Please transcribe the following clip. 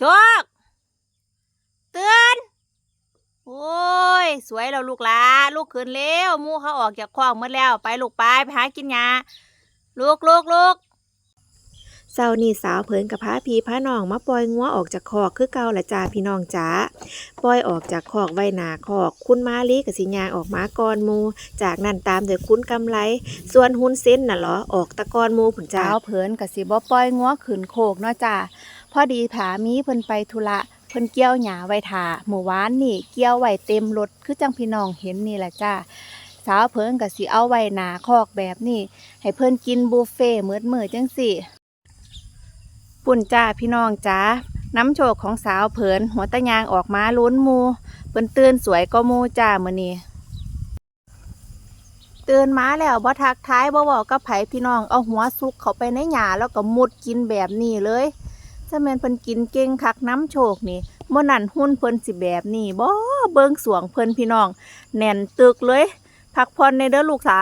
โชคเตือนโอ้ย สวยแล้วลูกหลาลูกขึ้นเร็วหมูเขาออกจากคอกหมดแล้วไปลูกไปไปหากินหญ้าลูกลูกลูกเช้านี้สาวเพิ่นกับพาพี่พาน้องมาปล่อยงัวออกจากคอกคือเก่าละจ้าพี่น้องจ๋าปล่อยออกจากคอกไว้หนาคอก คุณมาลีกับสิยางออกมาก่อนหมู จากนั้นตามด้วยคุณกำไร ส่วนหุ้นเส้นน่ะเหรอออกตะกอนหมูผุนจ้าสาวเผินกับสิบ่ปล่อยงัวขืนโคกเนาะจ้า พอดีผามีเพิ่นไปธุระเพิ่นเกี่ยวหญ้าไว้ท่าหมู่วานนี่เกี่ยวไว้เต็มรถคือจังพี่น้องเห็นนี่แหละจ้าสาวเผินกับสิเอาไว้หนาคอกแบบนี้ให้เพิ่นกินบุฟเฟ่ต์มื้อมื้อจังสิปุ่นจ้าพี่น้องจ้าน้ำโชคของสาวเผินหัวตะยางออกมาลุ้นมูเพิ่นตื่นสวยก็มูจ้ามือนี้ตื่นมาแล้วบ่ทักท้ายบ่บอกกับไผพี่น้องเอาหัวซุกเข้าไปในหญ้าแล้วก็มุดกินแบบนี้เลย ถ้าแม่นเพิ่นกินเก่งคักน้ำโชคนี่เมื่อนั่นหุ้นเพิ่นสิแบบนี้บ่เบิ่งสวงเพิ่นพี่น้อง แน่นตึกเลย พักผ่อนในเด้อลูกสา